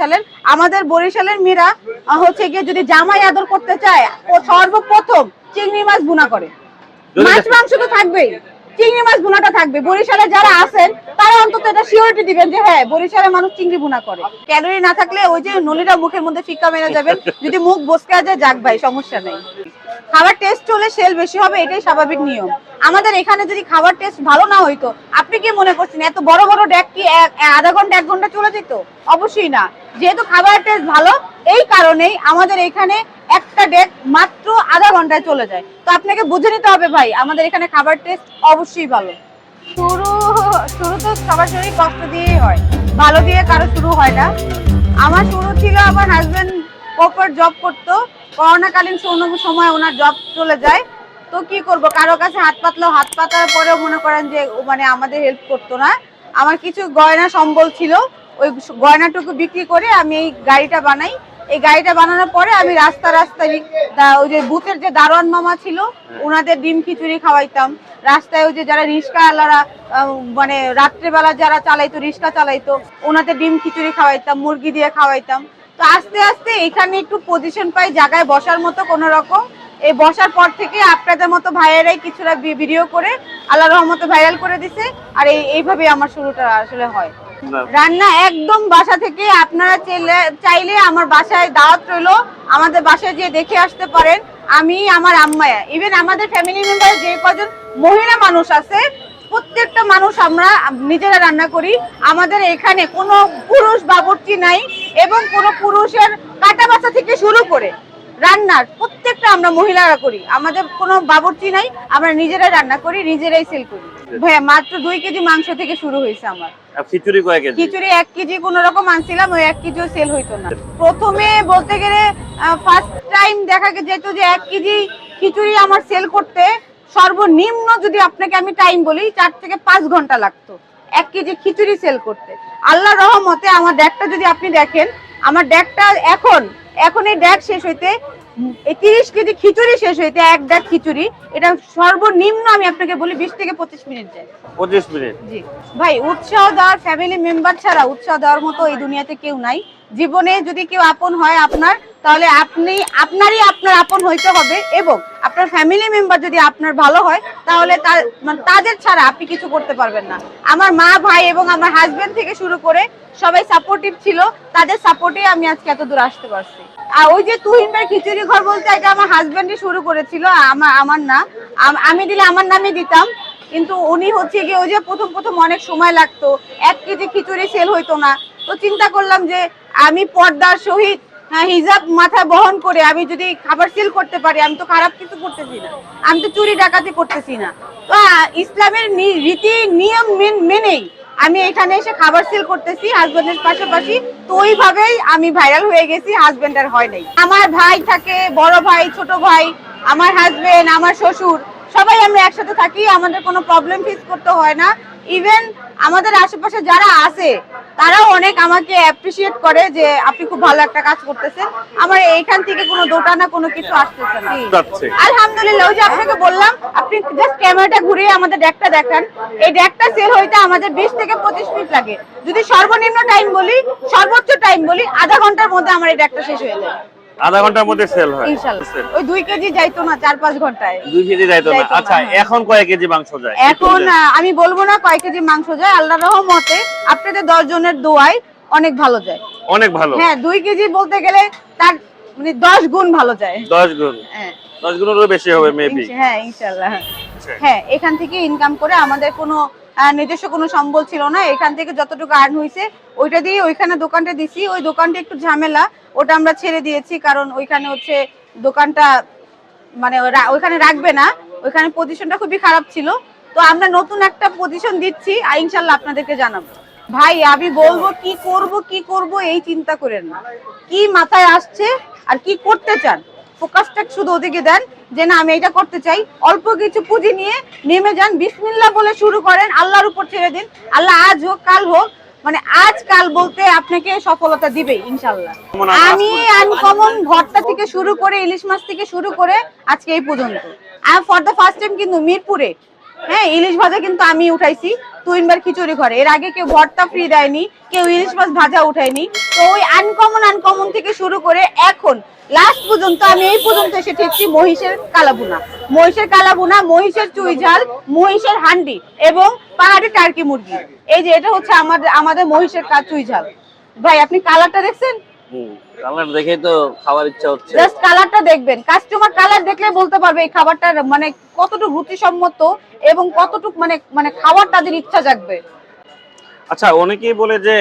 বরিশালের আমাদের বরিশালের মেয়েরা হচ্ছে গিয়ে যদি জামাই আদর করতে চায় ও সর্বপ্রথম চিংড়ি মাছ বুনা করে। মাছ মাংস তো থাকবেই চিংড়ি মাছ বুনাটা থাকবে। বরিশালে যারা আছেন তারা অন্তত এটা সিওরিটি দিবেন যে হ্যাঁ বরিশালে মানুষ চিংড়ি বুনা করে। ক্যালোরি না থাকলে ওই যে নলিটা মুখের মধ্যে ফিক্কা মেরে যাবেন যদি মুখ বসকে যায় যাক ভাই সমস্যা নেই। খাবার টেস্ট হলে সেল বেশি হবে, এটাই স্বাভাবিক নিয়ম। আমাদের এখানে যদি খাবার টেস্ট ভালো না হইতো, আপনি কি মনে করছেন, এত বড় বড় ড্যাক কি আধা ঘণ্টা, এক ঘণ্টা চলে যেত? অবশ্যই না। যেহেতু খাবার টেস্ট ভালো, এই কারণেই আমাদের এখানে একটা ডেক মাত্র আধা ঘন্টায় চলে যায়। তো আপনাকে বুঝে নিতে হবে ভাই, আমাদের এখানে খাবার টেস্ট অবশ্যই ভালো। শুরু শুরু তো সবার শরীর কষ্ট দিয়েই হয়। ভালো দিয়ে কারও শুরু হয় না। আমার শুরু ছিল আমার হাজবেন্ড প্রপার জব করতো। করোনাকালীন সম- সময় ওনার জব চলে যায়। তো কি করব? কারও কাছে হাত পাতলো হাত পাতার পরেও মনে করেন যে মানে আমাদের হেল্প করতো না। আমার কিছু গয়না সম্বল ছিল ওই গয়নাটুকু বিক্রি করে আমি এই গাড়িটা বানাই। এই গাড়িটা বানানোর পরে আমি রাস্তা রাস্তায় ওই যে বুথের যে দারোয়ান মামা ছিল ওনাদের ডিম খিচুড়ি খাওয়াইতাম। রাস্তায় ওই যে যারা রিক্সা আলারা মানে রাত্রেবেলা যারা চালাইতো রিক্সা চালাইতো ওনাদের ডিম খিচুড়ি খাওয়াইতাম মুরগি দিয়ে খাওয়াইতাম। তো আস্তে আস্তে এখানে একটু পজিশন পাই জায়গায় বসার মতো কোনো রকম। এই বসার পর থেকে আপনাদের মতো ভাইয়েরাই কিছুটা ভিডিও করে আল্লাহ রহমতে ভাইরাল করে দিছে। আর এই এইভাবে আমার শুরুটা আসলে হয়। রান্না একদম বাসা থেকে আপনারা চাইলে- চাইলে আমার বাসায় দাওয়াত রইল। আমাদের বাসায় যেয়ে দেখে আসতে পারেন। আমি আমার আম্মায়া ইভেন আমাদের ফ্যামিলি মেম্বার যে কজন মহিলা মানুষ আছে প্রত্যেকটা মানুষ আমরা নিজেরা রান্না করি। আমাদের এখানে কোনো পুরুষ বাবুর্চি নাই। এবং কোনো পুরুষের কাটা বাসা থেকে শুরু করে রান্নার প্রত্যেকটা আমরা মহিলারা করি। আমাদের কোনো বাবুর্চি নাই আমরা নিজেরাই রান্না করি নিজেরাই সেল করি। ভাইয়া মাত্র দুই কেজি মাংস থেকে শুরু হয়েছে আমার। খিচুড়ি কেজি? খিচুড়ি এক কেজি কোন রকম আনছিলাম ওই এক কেজিও সেল হইতো না। প্রথমে বলতে গেলে ফার্স্ট টাইম দেখা যেত যে এক কেজি খিচুড়ি আমার সেল করতে সর্বনিম্ন যদি আপনাকে আমি টাইম বলি চার থেকে পাঁচ ঘণ্টা লাগতো। এক কেজি খিচুড়ি সেল করতে। আল্লাহ রহমতে আমার ড্যাকটা যদি আপনি দেখেন আমার ড্যাকটা এখন এখন এই ড্যাক শেষ হইতে তিরিশ কেজি খিচুড়ি শেষ হইতে এক ড্যাক খিচুড়ি এটা সর্বনিম্ন আমি আপনাকে বলি বিশ থেকে পঁচিশ মিনিট যায়। পঁচিশ মিনিট। জি। ভাই উৎসাহ দেওয়ার ফ্যামিলি মেম্বার ছাড়া উৎসাহ দেওয়ার মতো এই দুনিয়াতে কেউ নাই। জীবনে যদি কেউ আপন হয় আপনার তাহলে আপনি আপনারই আপনার আপন হইতে হবে এবং আপনার ফ্যামিলি মেম্বার যদি আপনার ভালো হয় তাহলে মানে তাদের ছাড়া আপনি কিছু করতে পারবেন না। আমার মা, ভাই এবং আমার হাজবেন্ড থেকে শুরু করে সবাই সাপোর্টিভ ছিল। তাদের সাপোর্টে আমি আজকে এত দূর আসতে পারছি। আর ওই যে তুহিন ভাই খিচুড়ি ঘর বলতে এটা আমার হাজবেন্ডই শুরু করেছিল আমার আমার না আমি দিলে আমার নামে দিতাম, কিন্তু উনি হচ্ছে গিয়ে ওই যে প্রথম প্রথম অনেক সময় লাগতো, এক কেজি খিচুড়ি সেল হইতো না। তো চিন্তা করলাম যে আমি পর্দার সহিত হিজাব মাথায় বহন করে আমি যদি খাবার সেল করতে পারি, আমি তো খারাপ কিছু করতেছি না। আমি তো চুরি ডাকাতি করতেছি না। তো ইসলামের রীতি, নিয়ম মেন- মেনেই আমি এখানে এসে খাবার সেল করতেছি হাজবেন্ডের পাশাপাশি তো ওইভাবেই আমি ভাইরাল হয়ে গেছি হাজবেন্ড আর হয় নাই। আমার ভাই থাকে, বড় ভাই, ছোট ভাই, আমার হাজবেন্ড আমার শ্বশুর, সবাই আমরা একসাথে থাকি, আমাদের কোনো প্রবলেম ফেস করতে হয় না। ইভেন আমাদের আশেপাশে যারা আছে তারাও অনেক আমাকে অ্যাপ্রিসিয়েট করে যে আপনি খুব ভালো একটা কাজ করতেছেন। আমার এইখান থেকে কোনো দোটানা কোনো কিছু আসতেছে না। আলহামদুলিল্লাহ ওই যে আপনাকে বললাম আপনি জাস্ট ক্যামেরাটা ঘুরিয়ে আমাদের ডেকটা দেখান। এই ডেকটা সেল হইতে আমাদের বিশ থেকে পঁচিশ মিনিট লাগে। যদি সর্বনিম্ন টাইম বলি সর্বোচ্চ টাইম বলি আধা ঘণ্টার মধ্যে আমার এই ডেকটা শেষ হয়ে যাবে আধা ঘণ্টার মধ্যে সেল হয়। ওই দুই কেজি যাইতো না চার পাঁচ ঘন্টায়। দুই কেজি যাইতো না। আচ্ছা হ্যাঁ। এখন কয় কেজি মাংস যায়? এখন আমি বলব না কয় কেজি মাংস যায়। আল্লাহ রহমতে আপনাদের দশ জনের দোয়ায় অনেক ভালো যায়। অনেক ভালো। হ্যাঁ দুই কেজি বলতে গেলে তার মানে দশ গুণ ভালো যায়। দশ গুণ। হ্যাঁ। দশ গুণেরও বেশি হবে মেবি হ্যাঁ ইনশাল্লাহ। হ্যাঁ এখান থেকে ইনকাম করে আমাদের কোনো নিজস্ব কোনো সম্বল ছিল না। এখান থেকে যতটুকু আর্ন হয়েছে ওইটা দিয়ে ওইখানে দোকানটা দিছি। ওই দোকানটা একটু ঝামেলা, ওটা আমরা ছেড়ে দিয়েছি কারণ ওইখানে হচ্ছে দোকানটা মানে ওইখানে রাখবে না। ওইখানে পজিশনটা খুবই খারাপ ছিল। তো আমরা নতুন একটা পজিশন দিচ্ছি। ইনশাল্লাহ আপনাদেরকে জানাব। ভাই, আমি বলব কি করব কি করব এই চিন্তা করেন না। কি মাথায় আসছে আর কি করতে চান? ফোকাসটা শুধু ওদিকে দেন যে, না, আমি এটা করতে চাই। অল্প কিছু পুঁজি নিয়ে নেমে যান। বিসমিল্লাহ বলে শুরু করেন। আল্লাহর উপর ছেড়ে দিন। আল্লাহ আজ হোক, কাল হোক মানে আজ কাল বলতে আপনাকে সফলতা দিবে ইনশাল্লাহ আমি আনকমন ভর্তা থেকে শুরু করে ইলিশ মাছ থেকে শুরু করে আজকে এই পর্যন্ত। ফর দ্য ফার্স্ট টাইম কিন্তু মিরপুরে। হ্যাঁ ইলিশ ভাজা কিন্তু আমি উঠাইছি তুইনবার খিচুড়ি ঘরে। এর আগে কেউ ভর্তা ফ্রি দেয়নি কেউ ইলিশ মাছ ভাজা উঠায়নি। তো ওই আনকমন আনকমন থেকে শুরু করে এখন লাস্ট পর্যন্ত আমি এই পর্যন্ত এসে ঠেকছি মহিষের কালাবুনা মহিষের কালাবুনা মহিষের চুই ঝাল মহিষের হান্ডি এবং পাহাড়ি টার্কি মুরগি। এই যে এটা হচ্ছে আমাদের আমাদের মহিষের কা- চুই ভাই আপনি কালারটা দেখছেন? কালার দেখেই তো খাওয়ার ইচ্ছা হচ্ছে। জাস্ট কালারটা দেখবেন। কাস্টমার কালার দেখলে বলতে পারবে এই খাবারটার মানে কতটুকু রুচিসম্মত এবং কতটুকু মানে মানে খাওয়ার তাদের ইচ্ছা জাগবে। আচ্ছা অনেকেই বলে যে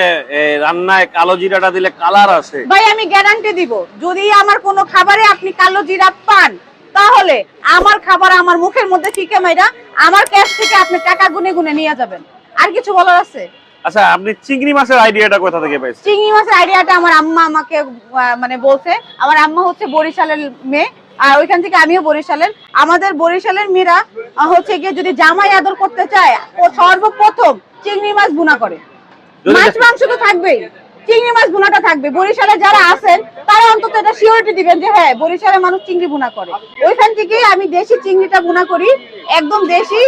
রান্নায় কালো জিরাটা দিলে কালার আসে। ভাই আমি গ্যারান্টি দিব। যদি আমার কোনো খাবারে আপনি কালো জিরা পান তাহলে আমার খাবার আমার মুখের মধ্যে ফিকে মাইরা আমার ক্যাশ থেকে আপনি টাকা গুনে গুনে নিয়ে যাবেন। আর কিছু বলার আছে? আচ্ছা আপনি চিংড়ি মাছের আইডিয়াটা কোথা থেকে পাইছেন? চিংড়ি মাছের আইডিয়াটা আমার আম্মা আমাকে মানে বলছে। আমার আম্মা হচ্ছে বরিশালের মেয়ে আর ওইখান থেকে আমিও বরিশালের। আমাদের বরিশালের মেয়েরা হচ্ছে গিয়ে যদি জামাই আদর করতে চায় ও সর্বপ্রথম চিংড়ি মাছ বুনা করে। মাছ মাংস তো থাকবেই। চিংড়ি মাছ বুনাটা থাকবে। বরিশালে যারা আছেন তারা অন্তত এটা সিওরিটি দিবেন যে হ্যাঁ বরিশালের মানুষ চিংড়ি বুনা করে। ওইখান থেকে আমি দেশি চিংড়িটা বুনা করি। একদম দেশি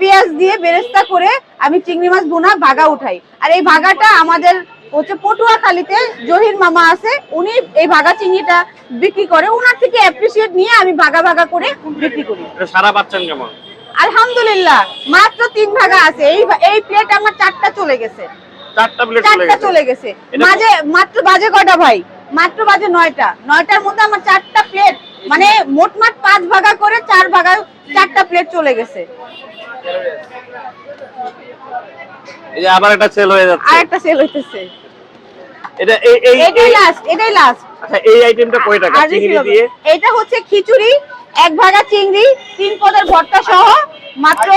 পেঁয়াজ দিয়ে বেরেস্তা করে আমি চিংড়ি মাছ বুনা ভাগা উঠাই। আর এই ভাগাটা আমাদের হচ্ছে পটুয়াখালীতে জহির মামা আছে উনি এই ভাগা চিংড়িটা বিক্রি করে। ওনার থেকে অ্যাপ্রিসিয়েট নিয়ে আমি ভাগা ভাগা করে বিক্রি করি। সারা পাচ্ছেন কেমন? আলহামদুলিল্লাহ মাত্র তিন ভাগা আছে। এই এই প্লেট আমার চারটা চলে গেছে। চারটা প্লেট চলে গেছে। চলে গেছে। এটা- মাঝে মাত্র বাজে কটা ভাই? মাত্র বাজে নয়টা। নয়টার মধ্যে আমার চারটা প্লেট মানে মোটমাট পাঁচ ভাগা করে চার ভাগা চারটা প্লেট চলে গেছে। এই যে আবার একটা সেল হয়ে যাচ্ছে। আর একটা সেল হইতেছে। এটা এই এই এটাই লাস্ট এটাই লাস্ট আচ্ছা এই আইটেমটা কয় টাকা? চিংড়ি দিয়ে? এটা হচ্ছে খিচুড়ি এক ভাগা চিংড়ি তিন পদের ভর্তা সহ মাত্র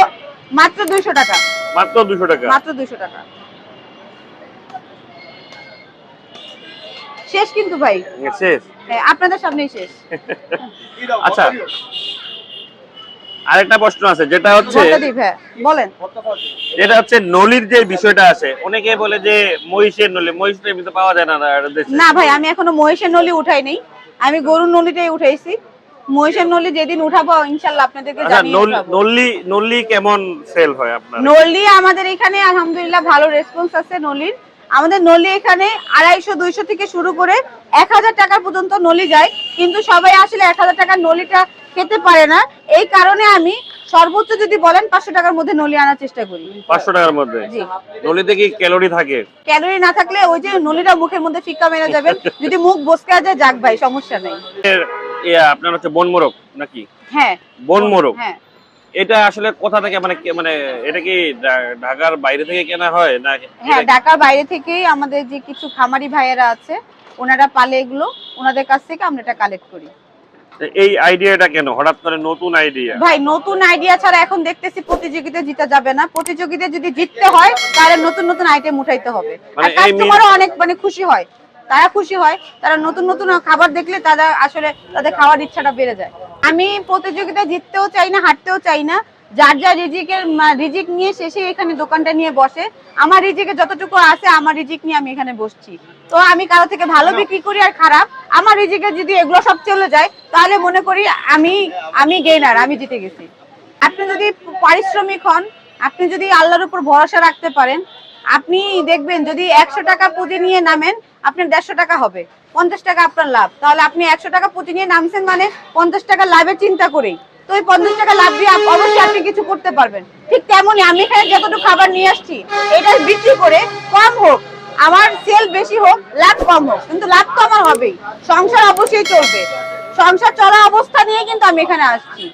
মাত্র দুইশো টাকা। মাত্র দুশো টাকা। মাত্র দুইশো টাকা। শেষ কিন্তু ভাই। শেষ। হ্যাঁ, আপনাদের সামনেই শেষ। আচ্ছা আরেকটা প্রশ্ন আছে যেটা হচ্ছে হ্যাঁ বলেন। যেটা হচ্ছে নলির যে বিষয়টা আছে অনেকে বলে যে মহিষের নলি মহিষটা এমনিতে পাওয়া যায় না না ভাই আমি এখনও মহিষের নলি উঠাই নাই। আমি গরুর নলিটাই উঠাইছি। মহিষের নলি যেদিন উঠাবো ইনশাল্লাহ আপনাদেরকে আচ্ছা জানিয়ে নল- নল্লি কেমন সেল হয় আপনার? নলি আমাদের এখানে আলহামদুলিল্লাহ ভালো রেসপন্স আছে নলির। আমাদের নলি এখানে আড়াইশো দুইশো থেকে শুরু করে এক হাজার টাকা পর্যন্ত নলি যায়। কিন্তু সবাই আসলে এক হাজার টাকার নলিটা খেতে পারে না। এই কারণে আমি সর্বোচ্চ যদি বলেন পাঁচশো টাকার মধ্যে নলি আনার চেষ্টা করি। পাঁচশো টাকার মধ্যে? নলিতে কি ক্যালোরি থাকে? ক্যালোরি না থাকলে ওই যে নলিটা মুখের মধ্যে ফিক্কা মেরে যাবেন যদি মুখ বসকে যায় যাক ভাই সমস্যা নেই। আপনার হচ্ছে বন মোরগ নাকি? হ্যাঁ। বন মোরগ হ্যাঁ। এটা আসলে কোথা থেকে মানে মানে এটা কি ঢাকার বাইরে থেকে কেনা হয় না হ্যাঁ ঢাকার বাইরে থেকেই আমাদের যে কিছু খামারি ভাইয়েরা আছে ওনারা পালে এগুলো ওনাদের কাছ থেকে আমরা এটা কালেক্ট করি। এই আইডিয়াটা কেন? হঠাৎ করে নতুন আইডিয়া ভাই নতুন আইডিয়া ছাড়া এখন দেখতেছি প্রতিযোগিতা জিতা যাবে না। প্রতিযোগিতা যদি জিততে হয় তাহলে নতুন নতুন আইটেম উঠাইতে হবে। মানে আর কাস্টমারও অনেক মানে খুশি হয়। তারা খুশি হয় তারা নতুন নতুন খাবার দেখলে তারা আসলে তাদের খাওয়ার ইচ্ছাটা বেড়ে যায়। আমি প্রতিযোগিতা জিততেও চাই না হারতেও চাই না। যার যা রিজিকের রিজিক নিয়ে শেষে এখানে দোকানটা নিয়ে বসে। আমার রিজিকে যতটুকু আছে আমার রিজিক নিয়ে আমি এখানে বসছি। তো আমি কারও থেকে ভালো বিক্রি করি আর খারাপ আমার রিজিকে যদি এগুলো সব চলে যায় তাহলে মনে করি আমি আমি গেইনার আমি জিতে গেছি। আপনি যদি পারিশ্রমিক হন আপনি যদি আল্লাহর উপর ভরসা রাখতে পারেন আপনি দেখবেন যদি একশো টাকা পুঁজি নিয়ে নামেন আপনার দেড়শো টাকা হবে। পঞ্চাশ টাকা আপনার লাভ। তাহলে আপনি একশো টাকা পুঁজি নিয়ে নামছেন মানে পঞ্চাশ টাকা লাভের চিন্তা করেই। তো ওই পঞ্চাশ টাকা লাভ দিয়ে অবশ্যই আপনি কিছু করতে পারবেন। ঠিক তেমনই আমি এখানে যতটুকু খাবার নিয়ে আসছি এটা বিক্রি করে কম হোক, আমার সেল বেশি হোক, লাভ কম হোক। কিন্তু লাভ তো আমার হবেই। সংসার অবশ্যই চলবে। সংসার চলা অবস্থা নিয়ে কিন্তু আমি এখানে আসছি।